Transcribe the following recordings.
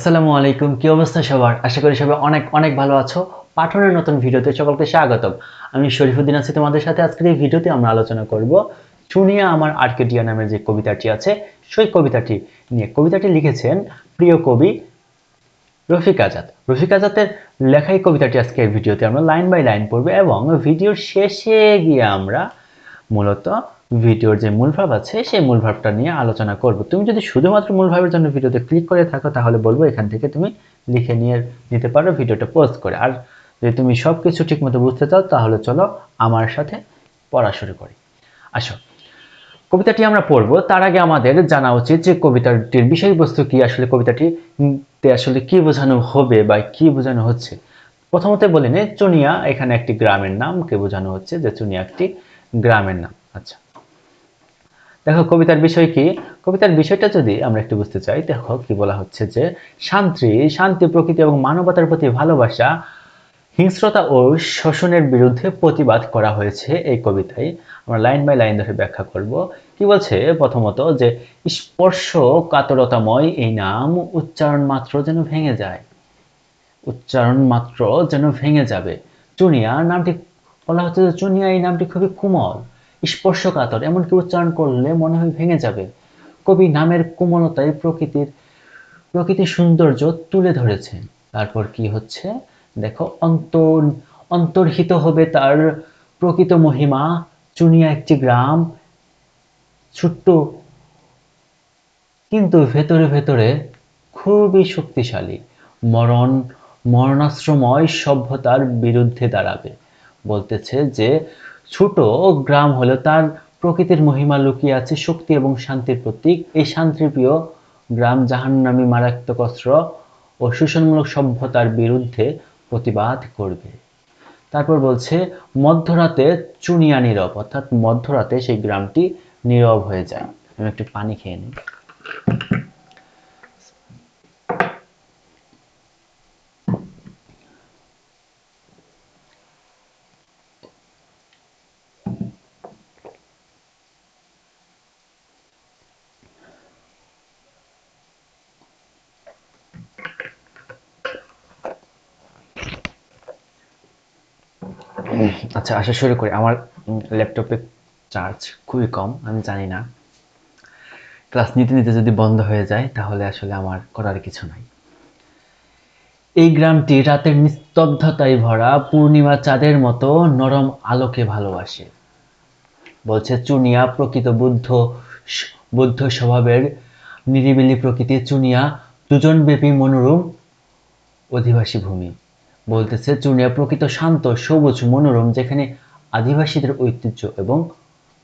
আসসালামু আলাইকুম, কি অবস্থা সবার? আশা করি সবাই অনেক অনেক ভালো আছো। পাঠনের নতুন ভিডিওতে সকলকে স্বাগতম। আমি শরীফুদ্দিন আছি তোমাদের সাথে। আজকের এই ভিডিওতে আমরা আলোচনা করব চুনিয়া আমার আর্কেডিয়া নামের যে কবিতাটি আছে, সেই কবিতাটি নিয়ে। কবিতাটি লিখেছেন প্রিয় কবি রফিক আজাদ। রফিক আজাদের লেখাই কবিতাটি আজকের ভিডিওতে আমরা লাইন বাই লাইন পড়ব এবং ভিডিওর শেষে গিয়ে আমরা মূলত ভিডিওর যে মূল ভাব আছে, সেই মূল ভাবটা নিয়ে আলোচনা করব। তুমি যদি শুধুমাত্র মূল ভাবের জন্য ভিডিওতে ক্লিক করে থাকো, তাহলে বলব এখান থেকে তুমি লিখে নিয়ে, নিতে পারো ভিডিওটা পোস্ট করে। আর যদি তুমি সব কিছু ঠিকমতো বুঝতে চাও, তাহলে চলো আমার সাথে পড়া শুরু করি। আসো। কবিতাটি আমরা পড়ব। তার আগে আমাদের জানা উচিত যে কবিতাটির বিষয়বস্তু কি, আসলে কবিতাটিতে আসলে কি বোঝানো হবে বা কি বোঝানো হচ্ছে। প্রথমত বলে নে, চুনিয়া এখানে একটি গ্রামের নাম। কে বোঝানো হচ্ছে? যে চুনিয়া একটি গ্রামের নাম। আচ্ছা। দেখো, কবিতার বিষয় কি? কবিতার বিষয়টা যদি আমরা একটু বুঝতে চাই, দেখো কি বলা হচ্ছে যে, শান্তি শান্তি প্রকৃতি এবং মানবতার প্রতি ভালোবাসা, হিংস্রতা ও শোষণের বিরুদ্ধে প্রতিবাদ করা হয়েছে এই কবিতায়। আমরা লাইন বাই লাইন ধরে ব্যাখ্যা করব। কি বলছে? প্রথমত যে, স্পর্শ কাতরতাময় এই নাম, উচ্চারণ মাত্র যেন ভেঙে যায়। উচ্চারণ মাত্র যেন ভেঙে যাবে। চুনিয়া, নামটি বলা হচ্ছে যে, চুনিয়া এই নামটি খুবই কোমল। স্পর্শকাতর, এমনকি উচ্চারণ করলে মনে হয় ভেঙে যাবে। কবি নামের কোমলতায় প্রকৃতির প্রকৃতির সৌন্দর্য তুলে ধরেছেন তারপর কি হচ্ছে? দেখো, অন্তর, অন্তর্হিত হবে তার প্রকৃত মহিমা। চুনিয়া একটি গ্রাম, ছোট্ট, কিন্তু ভেতরে ভেতরে খুবই শক্তিশালী। মরণ, মরণাশ্রময় সভ্যতার বিরুদ্ধে দাঁড়াবে। বলতেছে যে ছোট গ্রাম হলো তার প্রকৃতির মহিমা লুকিয়ে আছে শক্তি এবং শান্তির প্রতীক। এই শান্তিপ্রিয় গ্রাম জাহান্নামী মারাত্মক অস্ত্র ও শোষণমূলক সভ্যতার বিরুদ্ধে প্রতিবাদ করবে। তারপর বলছে, মধ্যরাতে চুনিয়া নীরব, অর্থাৎ মধ্যরাতে সেই গ্রামটি নীরব হয়ে যায়। আমি একটু পানি খেয়ে নিই। আচ্ছা আসা শুরু করি। আমার ল্যাপটপে চার্জ খুবই কম, আমি জানি না। ক্লাস নিতে নিতে যদি বন্ধ হয়ে যায়, তাহলে আসলে আমার করার কিছু নাই। এই গ্রামটি রাতের নিস্তব্ধতায় ভরা পূর্ণিমা চাঁদের মতো নরম আলোকে ভালোবাসে। বলছে চুনিয়া প্রকৃত বুদ্ধ বুদ্ধ স্বভাবের নিরিবিলি প্রকৃতি চুনিয়া দুজনব্যাপী মনোরম অধিবাসী ভূমি। বলতেছে, চুনিয়া প্রকৃত শান্ত, সবুজ, মনোরম, যেখানে আদিবাসীদের ঐতিহ্য এবং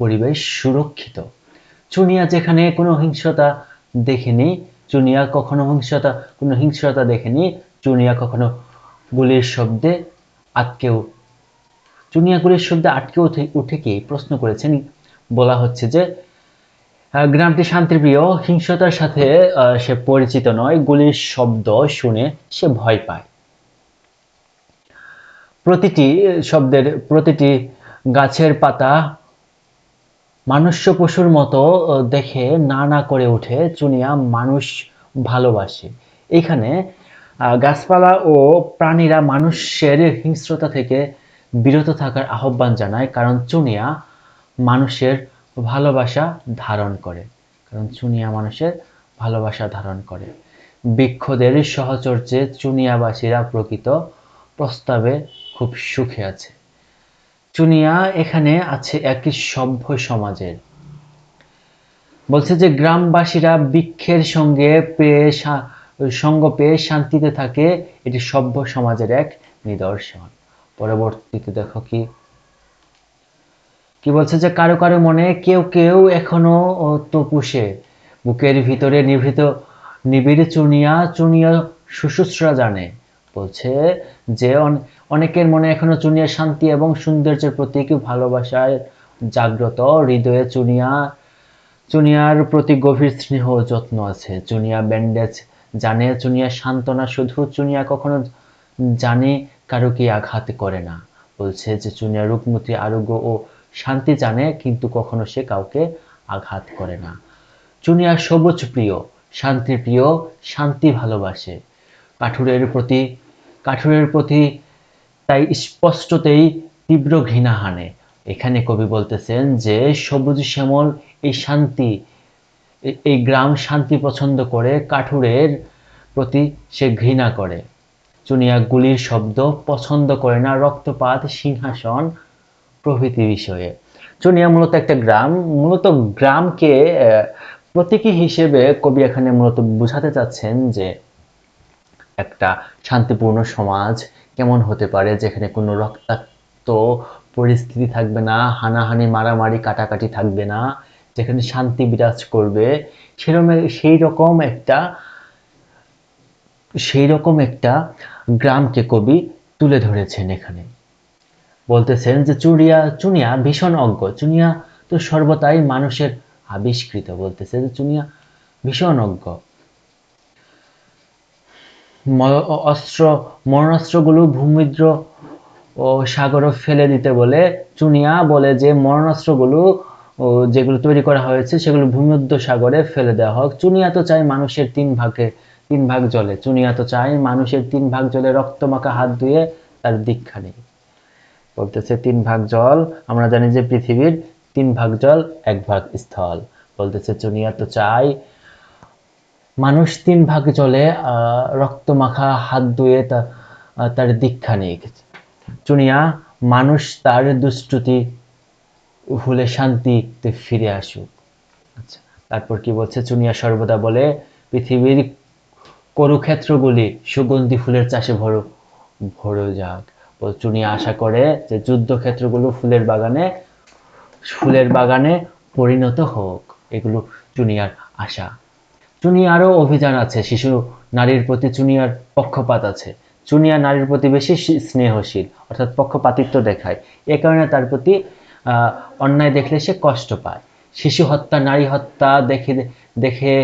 পরিবেশ সুরক্ষিত। চুনিয়া যেখানে কোনো হিংস্রতা দেখেনি, চুনিয়া কখনো হিংস্রতা, কোনো হিংস্রতা দেখেনি, চুনিয়া কখনো গুলির শব্দে আটকেও চুনিয়া গুলির শব্দে আটকে উঠে উঠে কি প্রশ্ন করেছেন? বলা হচ্ছে যে গ্রামটি শান্তিপ্রিয়, হিংস্রতার সাথে সে পরিচিত নয়, গুলির শব্দ শুনে সে ভয় পায়। প্রতিটি শব্দের প্রতিটি গাছের পাতা মানুষ্য পশুর মতো দেখে না না করে ওঠে, চুনিয়া মানুষ ভালোবাসে। এখানে গাছপালা ও প্রাণীরা মানুষের হিংস্রতা থেকে বিরত থাকার আহ্বান জানায়, কারণ চুনিয়া মানুষের ভালোবাসা ধারণ করে। কারণ চুনিয়া মানুষের ভালোবাসা ধারণ করে। বৃক্ষদের সহচর্যে চুনিয়াবাসীরা প্রকৃত প্রস্তাবে খুব সুখে আছে। চুনিয়া এখানে আছে একটি সভ্য সমাজের। বলছে যে, গ্রামবাসীরা বৃক্ষের সঙ্গে পেয়ে সঙ্গ পেয়ে শান্তিতে থাকে, এটি সভ্য সমাজের এক নিদর্শন। পরবর্তীতে দেখো কি। কি বলছে যে, কারও কারও মনে কেউ কেউ এখনও তো পুষে বুকের ভিতরে নিভৃত নিবিড় চুনিয়া চুনিয়া সুশুশ্রা জানে। বলছে যে অন- অনেকের মনে এখনও চুনিয়া শান্তি এবং সৌন্দর্যের প্রতীক ভালোবাসায় জাগ্রত। হৃদয়ে চুনিয়া চুনিয়ার প্রতি গভীর স্নেহ যত্ন আছে। চুনিয়া ব্যান্ডেজ জানে, চুনিয়া সান্ত্বনা শুধু চুনিয়া কখনো জানে, কারও কি আঘাত করে না। বলছে যে চুনিয়া রূপমতি, আরোগ্য ও শান্তি জানে, কিন্তু কখনো সে কাউকে আঘাত করে না। চুনিয়া সবুজ প্রিয় শান্তি প্রিয়, শান্তি ভালোবাসে। কাঠুরের প্রতি কাঠুরের প্রতি তাই স্পষ্টতেই তীব্র ঘৃণা হানে। এখানে কবি বলতেছেন যে, সবুজ শ্যামল এই শান্তি, এই গ্রাম শান্তি পছন্দ করে, কাঠুরের প্রতি সে ঘৃণা করে। চুনিয়া গুলির শব্দ পছন্দ করে না, রক্তপাত, সিংহাসন প্রভৃতি বিষয়ে। চুনিয়া মূলত একটা গ্রাম, মূলত গ্রামকে প্রতীকী হিসেবে কবি এখানে মূলত বোঝাতে চাচ্ছেন যে একটা শান্তিপূর্ণ সমাজ কেমন হতে পারে, যেখানে কোনো রক্তাক্ত পরিস্থিতি থাকবে না, হানাহানি, মারামারি, কাটাকাটি থাকবে না, যেখানে শান্তি বিরাজ করবে সেরকম সেই রকম একটা সেই রকম একটা গ্রামকে কবি তুলে ধরেছেন এখানে। বলতেছেন যে চুরিয়া চুনিয়া ভীষণ অজ্ঞ। চুনিয়া তো সর্বদাই মানুষের আবিষ্কৃত। বলতেছে যে চুনিয়া ভীষণ অজ্ঞ। অস্ত্র, মরণাস্ত্রগুলো ভূমিদ্র ও সাগরে ফেলে দিতে বলে চুনিয়া বলে যে, মরণাস্ত্রগুলো যেগুলো তৈরি করা হয়েছে সেগুলো ভূমিদ্র সাগরে ফেলে দেওয়া হোক। চুনিয়া তো চায় মানুষের তিন ভাগে, তিন ভাগ জলে। চুনিয়া তো চায় মানুষের তিন ভাগ জলে রক্তমাখা হাত ধুয়ে তার দীক্ষা নেই। বলতেছে, তিন ভাগ জল, আমরা জানি যে পৃথিবীর তিন ভাগ জল, এক ভাগ স্থল। বলতেছে, চুনিয়া তো চাই মানুষ তিন ভাগ চলে আহ, রক্তমাখা হাত ধুয়ে তার দীক্ষা নিক চুনিয়া মানুষ তার দুষ্টুতি ভুলে শান্তিতে ফিরে আসুক। আচ্ছা তারপর কি বলছে? চুনিয়া সর্বদা বলে পৃথিবীর করুক্ষেত্রগুলি সুগন্ধি ফুলের চাষে ভরো ভরে যাক। চুনিয়া আশা করে যে যুদ্ধক্ষেত্রগুলো ফুলের বাগানে ফুলের বাগানে পরিণত হোক এগুলো চুনিয়ার আশা। চুনিয়ারও অভিযান আছে, শিশু নারীর প্রতি চুনিয়ার পক্ষপাত আছে। চুনিয়া নারীর প্রতি বেশি স্নেহশীল, অর্থাৎ পক্ষপাতিত্ব দেখায়। এ কারণে তার প্রতি অন্যায় দেখলে সে কষ্ট পায়। শিশু হত্যা, নারী হত্যা দেখে দেখে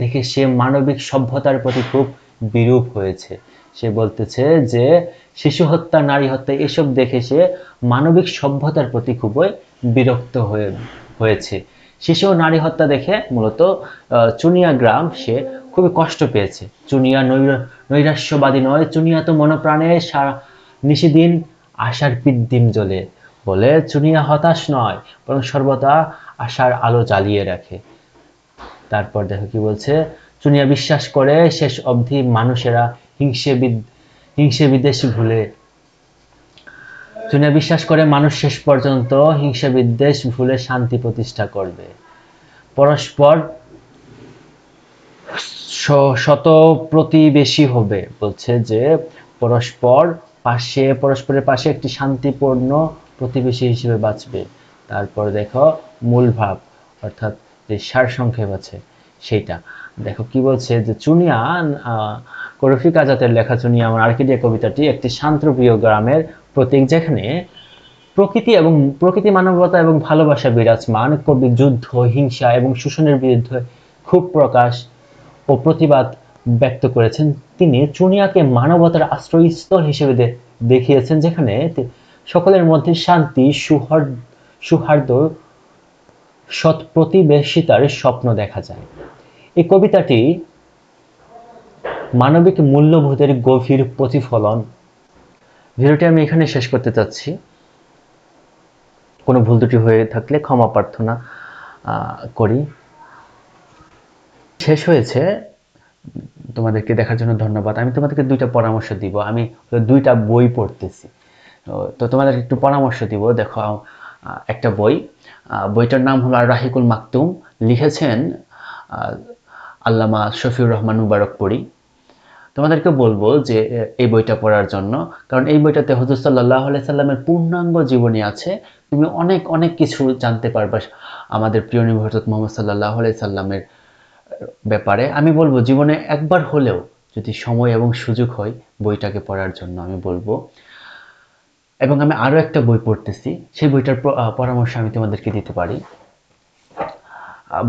দেখে সে মানবিক সভ্যতার প্রতি খুব বিরূপ হয়েছে। সে বলতেছে যে, শিশু হত্যা, নারী হত্যা এসব দেখে সে মানবিক সভ্যতার প্রতি খুবই বিরক্ত হয়ে, হয়েছে। শিশু ও নারী হত্যা দেখে মূলত চুনিয়া গ্রাম সে খুবই কষ্ট পেয়েছে। চুনিয়া নৈর- নৈরাশ্যবাদী নয়, চুনিয়া তো মনপ্রাণে সারা নিশিদিন আশার পিদ্দিম জ্বলে বলে চুনিয়া হতাশ নয়, বরং সর্বদা আশার আলো জ্বালিয়ে রাখে। তারপর দেখো কি বলছে, চুনিয়া বিশ্বাস করে শেষ অবধি মানুষেরা হিংসে হিংসে বিদ্বেষ ভুলে চুনিয়া বিশ্বাস করে মানুষ শেষ পর্যন্ত হিংসা বিদ্বেষ ভুলে শান্তি প্রতিষ্ঠা করবে। পরস্পর শত প্রতিবেশী হবে বলছে যে পরস্পর পাশে পরস্পরের পাশে একটি শান্তিপূর্ণ প্রতিবেশী হিসেবে বাঁচবে। তারপর দেখো মূল ভাব অর্থাৎ যে সারসংক্ষেপ আছে সেইটা। দেখো কি বলছে যে চুনিয়া আহ, রফিক আজাদের লেখা চুনিয়া আমার আর্কিডিয়া কবিতাটি একটি শান্তপ্রিয় গ্রামের প্রতীক যেখানে প্রকৃতি এবং প্রকৃতি মানবতা এবং ভালোবাসা বিরাজমান কবি যুদ্ধ, হিংসা এবং শোষণের বিরুদ্ধে খুব প্রকাশ ও প্রতিবাদ ব্যক্ত করেছেন। তিনি চুনিয়াকে মানবতার আশ্রয়স্থল হিসেবে দেখিয়েছেন, যেখানে সকলের মধ্যে শান্তি, সুহার সুহার্দ সৎ প্রতিবেশিতার স্বপ্ন দেখা যায়। এই কবিতাটি মানবিক মূল্যবোধের গভীর প্রতিফলন ভিডিওটি আমি এখানে শেষ করতে চাচ্ছি। কোনো ভুল দুটি হয়ে থাকলে ক্ষমা প্রার্থনা করি। শেষ হয়েছে। তোমাদেরকে দেখার জন্য ধন্যবাদ। আমি তোমাদেরকে দুইটা পরামর্শ দিব। আমি দুইটা বই পড়তেছি। তো- তোমাদেরকে একটু পরামর্শ দিব। দেখো একটা বই। বইটার নাম হলো রাহিকুল মাকতুম। লিখেছেন আল্লামা শফিউর রহমান মুবারকপুরি তোমাদেরকে বলব যে এই বইটা পড়ার জন্য। কারণ এই বইটাতে হজরত সাল্লাহ সাল্লামের পূর্ণাঙ্গ জীবনী আছে। তুমি অনেক অনেক কিছু জানতে পারবা আমাদের প্রিয় নবী হজরত মোহাম্মদ সাল্লাহ সাল্লামের ব্যাপারে। আমি বলব, জীবনে একবার হলেও যদি সময় এবং সুযোগ হয় বইটাকে পড়ার জন্য আমি বলব। এবং আমি আরও একটা বই পড়তেছি। সেই বইটার পরামর্শ আমি তোমাদেরকে দিতে পারি।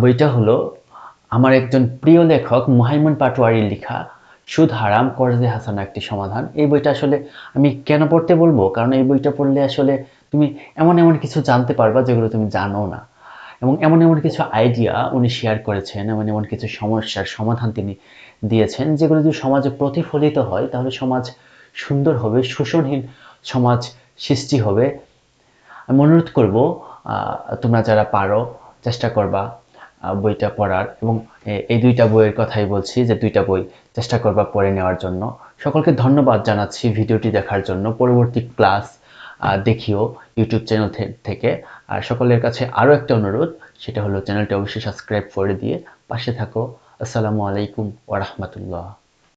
বইটা হলো আমার একজন প্রিয় লেখক মুহাইমন পাটোয়ারির লেখা সুদ হারাম করজে হাসানা একটি সমাধান। এই বইটা আসলে আমি কেন পড়তে বলব? কারণ এই বইটা পড়লে আসলে তুমি এমন এমন কিছু জানতে পারবা যেগুলো তুমি জানো না। এবং এমন এমন কিছু আইডিয়া উনি শেয়ার করেছেন, এমন এমন কিছু সমস্যার সমাধান তিনি দিয়েছেন, যেগুলো যদি সমাজে প্রতিফলিত হয়, তাহলে সমাজ সুন্দর হবে, শোষণহীন সমাজ সৃষ্টি হবে। আমি অনুরোধ করব তোমরা যারা পারো, চেষ্টা করবা। বইটা পড়ার এবং এই দুইটা বইয়ের কথাই বলছি যে দুইটা বই চেষ্টা করবা পড়ে নেওয়ার জন্য। সকলকে ধন্যবাদ জানাচ্ছি ভিডিওটি দেখার জন্য। পরবর্তী ক্লাস দেখিও ইউটিউব চ্যানেল থেকে। আর সকলের কাছে আরও একটা অনুরোধ, সেটা হলো চ্যানেলটি অবশ্যই সাবস্ক্রাইব করে দিয়ে পাশে থাকো। আসসালামু আলাইকুম ওয়া রাহমাতুল্লাহ।